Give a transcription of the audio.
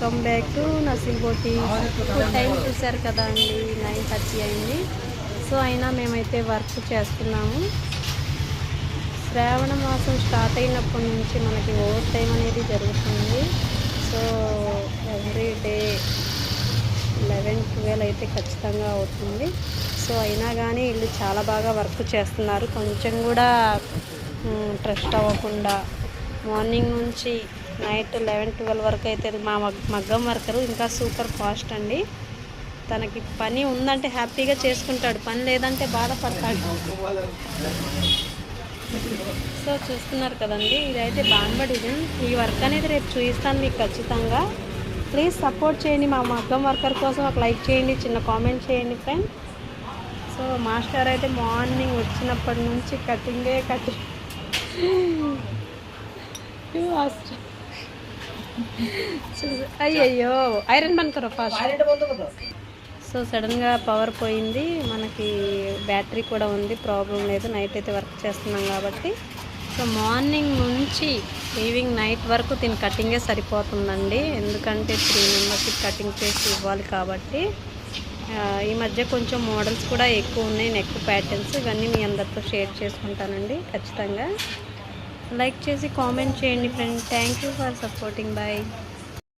Welcome back to నసీబోటి time చూశారు కదా అండి నైన్ థర్టీ అయింది. సో అయినా మేమైతే వర్క్ చేస్తున్నాము. శ్రావణ మాసం స్టార్ట్ అయినప్పటి నుంచి మనకి ఓవర్ టైం అనేది జరుగుతుంది. So every day eleven twelve అయితే ఖచ్చితంగా అవుతుంది. సో అయినా కానీ వీళ్ళు చాలా బాగా వర్క్ చేస్తున్నారు. కొంచెం కూడా ట్రస్ట్ అవ్వకుండా మార్నింగ్ నుంచి నైట్ లెవెన్ ట్వెల్వ్ వరకు అయితే మా మగ్- మగ్గం వర్కరు ఇంకా సూపర్ ఫాస్ట్ అండి. తనకి పని ఉందంటే హ్యాపీగా చేసుకుంటాడు. పని లేదంటే బాధపడతాడు. సో చూస్తున్నారు కదండి ఇదైతే బాన్బ డిజైన్ ఈ వర్క్ అనేది రేపు చూపిస్తాను మీకు ఖచ్చితంగా. ప్లీజ్ సపోర్ట్ చేయండి మా మగ్గం వర్కర్ కోసం. ఒక లైక్ చేయండి చిన్న కామెంట్ చేయండి ఫ్రెండ్. సో మాస్టర్ అయితే మార్నింగ్ వచ్చినప్పటి నుంచి కటింగే కటింగ్ అయ్యయ్యో ఐరన్ బంద్ కరో ఫాస్ట్ సో సడన్గా పవర్ పోయింది. మనకి బ్యాటరీ కూడా ఉంది. ప్రాబ్లం లేదు. నైట్ అయితే వర్క్ చేస్తున్నాం కాబట్టి. సో మార్నింగ్ నుంచి ఈవినింగ్ నైట్ వరకు దీని కటింగే సరిపోతుందండి. ఎందుకంటే త్రీ మెంబర్స్కి కటింగ్ చేసి ఇవ్వాలి కాబట్టి. ఈ మధ్య కొంచెం మోడల్స్ కూడా ఎక్కువ ఉన్నాయి. నెక్ ప్యాటర్న్స్ ఇవన్నీ మీ అందరితో షేర్ చేసుకుంటానండి. ఖచ్చితంగా. లైక్ చేసి కామెంట్ చేయండి friend thank you for supporting bye